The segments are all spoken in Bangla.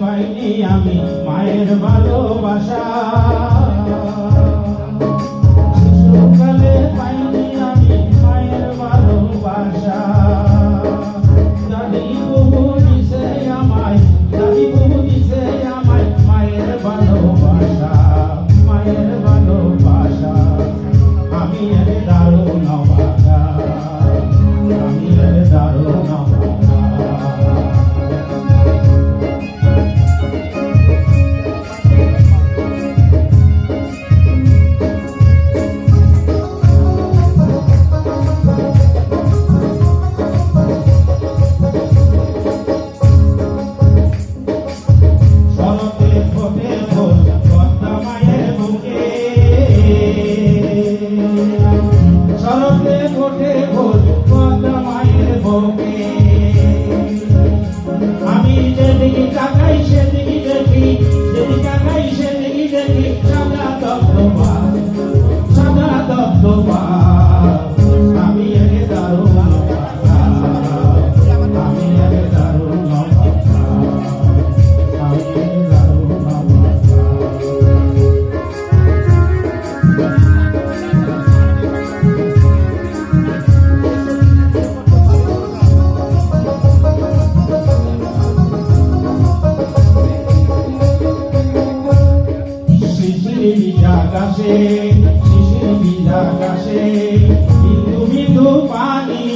পাইনি আমি মায়ের ভালোবাসা দারুণ বাগা আমি যেদিকে তাকাই সেদিকে ভিজা আকাশে শিশির ভিজা আকাশে বিন্দু বিন্দু পানি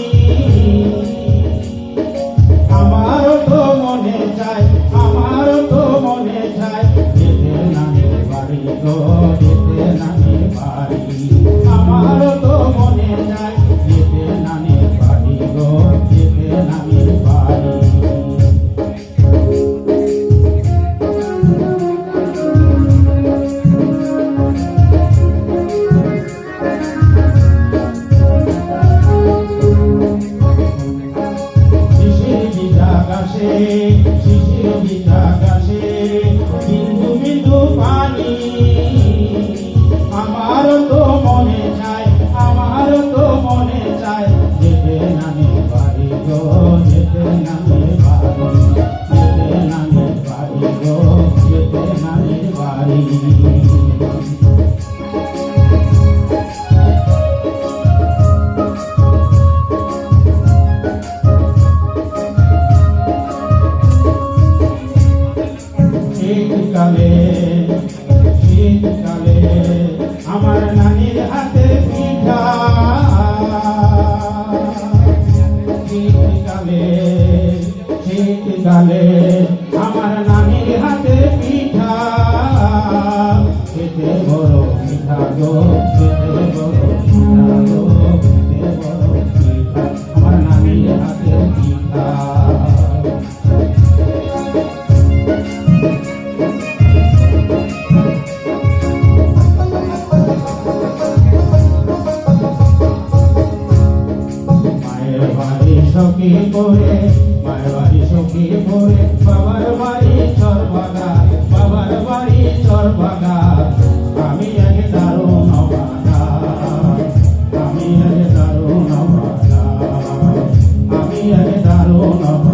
শিশির ভিজা আকাশে শীতকালে শীতকালে আমার নানির হাতে পিঠা। শীতকালে শীতকালে আমার নানির হাতে পিঠা। খেতে বড় পিঠা গো, খেতে বড় পিঠা গো। বাড়ি সখী করে মায়ের বাড়ি সখী করে বাবার বাড়ি চর বাবার বাড়ি চর আমি আগে দারুণ বাগা আমি আগে দারুণ বাগা আমি বাগা দারুণ